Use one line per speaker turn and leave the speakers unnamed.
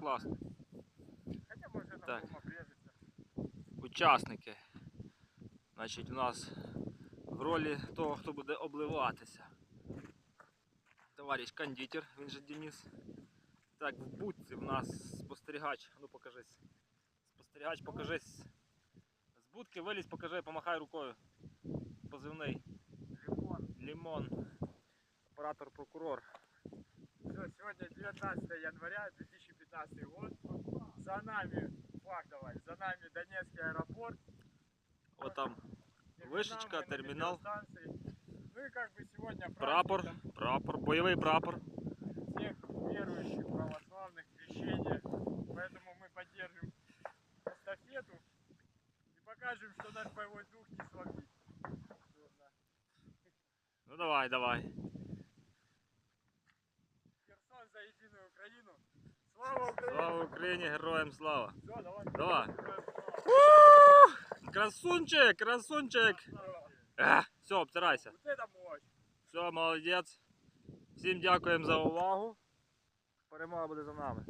класно.
Хотя може
Так. Учасники. Значить, у нас в ролі того, хто буде обливатися. Товариш кондитер, він же Денис. Так, в будці в нас спостерігач. Ну покажись. Спостерігач, покажись. З будки вилізь, покажи, помахай рукою. Позивний.
Лимон.
Лімон. Оператор прокурор.
Все, сегодня 19 января 2015 год. За нами, флаг давай, за нами Донецкий аэропорт.
От там Вышечка, терминал.
Ну и как бы сегодня
прапор,
праздник
прапор, бойовий прапор.
всех верующих православных крещения. Поэтому мы поддержим эстафету и покажем, что наш боевой дух не слабит.
Ну давай, давай.
За єдину Україну. Слава Україні!
Слава Україні, героям слава!
Все, давай.
Давай. Красунчик, красунчик! Все, обтирайся. Все, молодець. Всім дякуємо за увагу. Перемога буде за нами.